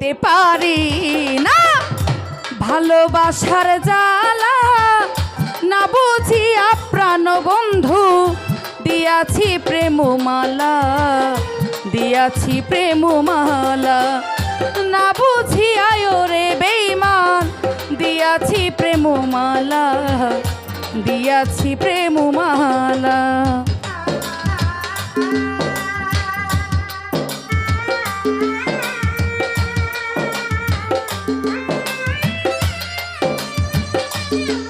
নিতে পারি না। ভালোবাসার জ্বালা না বুঝি প্রাণ বন্ধু, দিয়াছি প্রেমমালা দিয়াছি প্রেমমালা। না বুঝি আয়রে বেইমান দিয়াছি প্রেমমালা দিয়াছি প্রেমমালা। আহা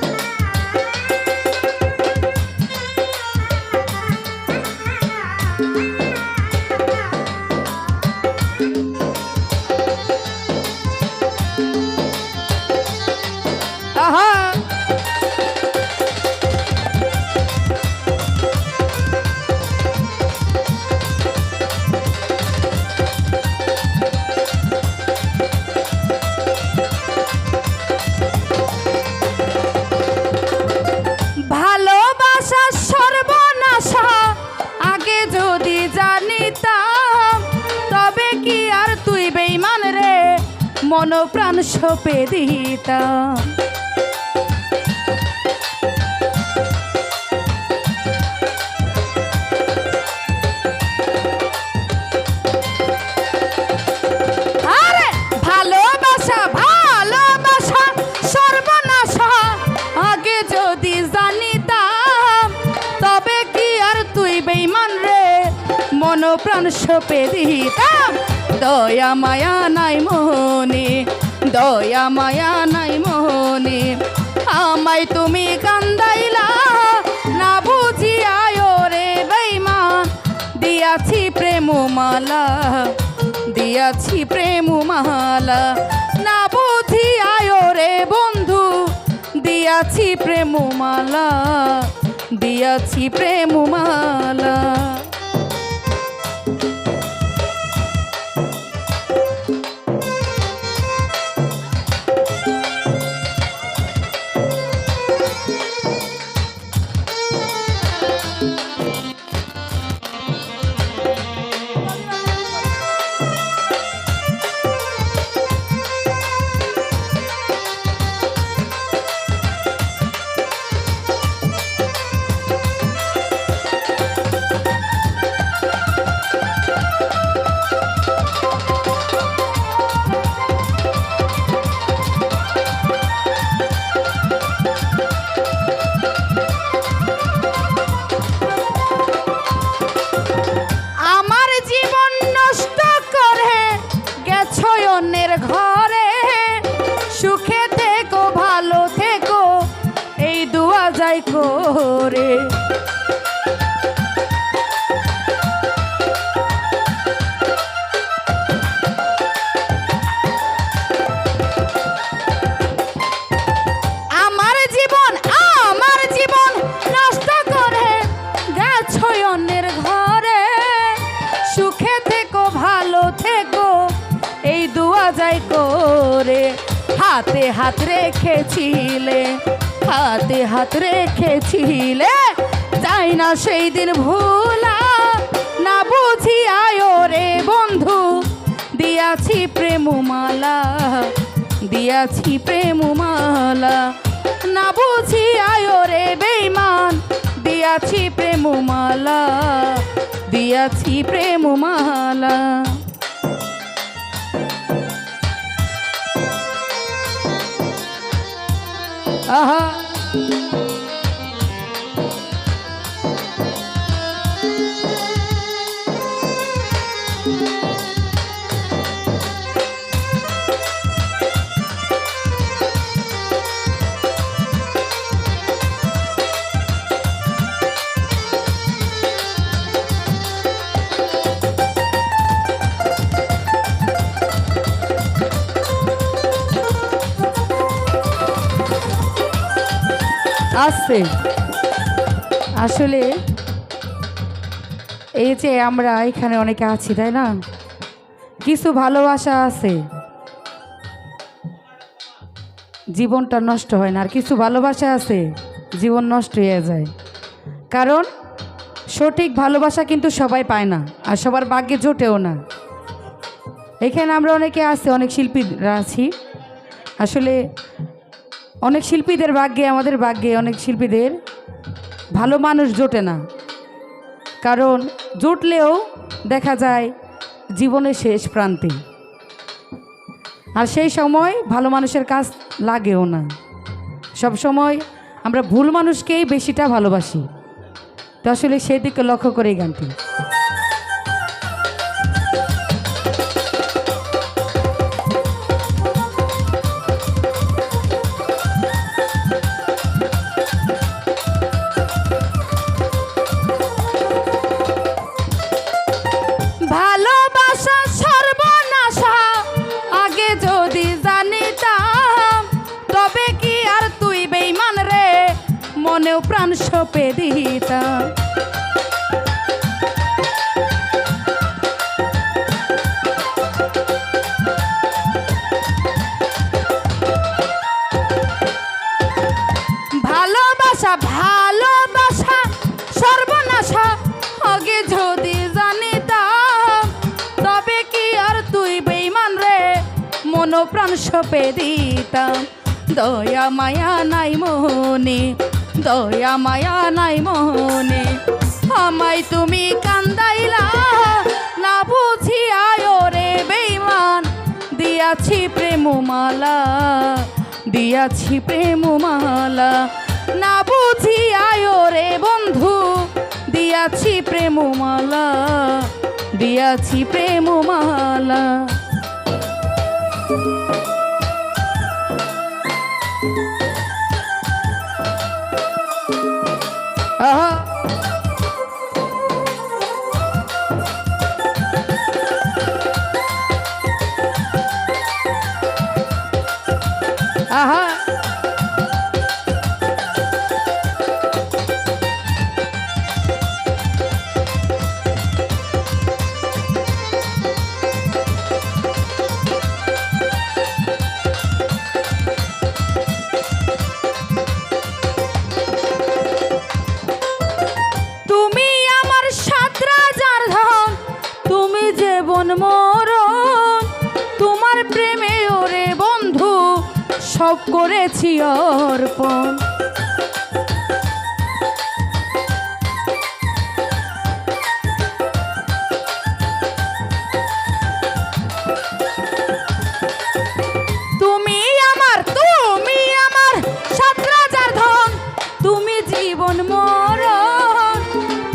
মন প্রাণ সপে দিতাম। মন প্রাণ সপে দিতাম। দয়া মায়া নাই মোহনে দয়া মায়া নাই মোহনে আমায় তুমি কান্দাইলা, না বুঝিয়ায় রে বেইমান দিয়াছি প্রেম মালা দিয়াছি প্রেমমালা, না বুঝি আয় রে বন্ধু। দিয়াছি প্রেম মালা দিয়াছি প্রেমমালা। আমার যাই করে। হাতে হাত রেখেছিলে হাতে হাত রেখেছিলে? যাই না সেই দিন ভুলা। না বুঝি আয় রে বন্ধু। দিয়াছি প্রেমমালা দিয়াছি প্রেমমালা। না বুঝি আয় রে বেইমান। দিয়াছি প্রেমমালা দিয়াছি প্রেমমালা। আহা! Música আসছে। আসলে এই যে আমরা এখানে অনেকে আছি, তাই না? কিছু ভালোবাসা আছে। জীবনটা নষ্ট হয় না, আর কিছু ভালোবাসা আছে, জীবন নষ্ট হয়ে যায়। কারণ সঠিক ভালোবাসা কিন্তু সবাই পায় না, আর সবার ভাগ্যে জোটেও না। এখানে আমরা অনেকে আছি, অনেক শিল্পীরা আছি। আসলে অনেক শিল্পীদের ভাগ্যে, আমাদের ভাগ্যে অনেক শিল্পীদের ভালো মানুষ জোটে না। কারণ জুটলেও দেখা যায় জীবনের শেষ প্রান্তে। আর সেই সময় ভালো মানুষের কাজ লাগেও না। সব সময় আমরা ভুল মানুষকেই বেশিটা ভালোবাসি। তো আসলে সেদিকে লক্ষ্য করে এই গানটি। মনেও প্রাণ সপে দিতাম। ভালোবাসা ভালোবাসা, সর্বনাশা, আগে যদি জানিতাম, তবে কি আর রে? মন প্রাণ সপে দিতাম। দয়া, মায়া নাই দয়া মায়া নাই মনে। আমায় তুমি কান্দাইলা, না বুঝিয়ায় রে বেইমান দিয়াছি প্রেমমালা দিয়াছি প্রেমমালা, না বুঝিয়ায় রে বন্ধু। দিয়াছি প্রেমমালা দিয়াছি প্রেমমালা।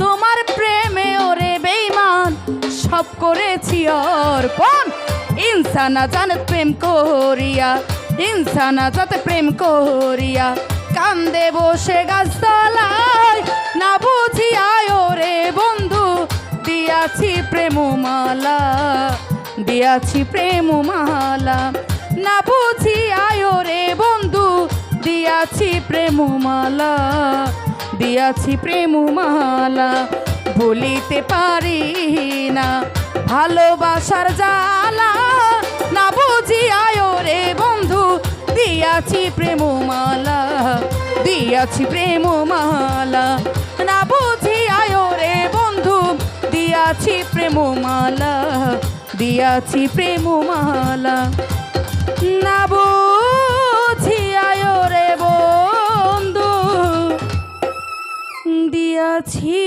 তোমার প্রেমে ওরে বেইমান সব করেছি অর্পণ। ইনসানা জানে প্রেম করিয়া, ইনসানা যাতে প্রেম করিয়া, কান্দে বসে গাছতলায়, না বুঝিয়ায় ওরে বন্ধু, দিয়াছি প্রেমমালা দিয়াছি প্রেমমালা, না বুঝিয়ায় রে বন্ধু, দিয়াছি প্রেমমালা দিয়াছি প্রেমমালা, ভুলিতে পারি না, ভালোবাসার জালা না বুঝিয়ায় রে বন্ধু, দিয়াছি প্রেমমালা দিয়াছি প্রেমমালা। না বুঝিয়ায় রে বন্ধু, দিয়াছি প্রেমমালা দিয়াছি প্রেমমালা। না বুঝিয়ায় রে বন্ধু, দিয়াছি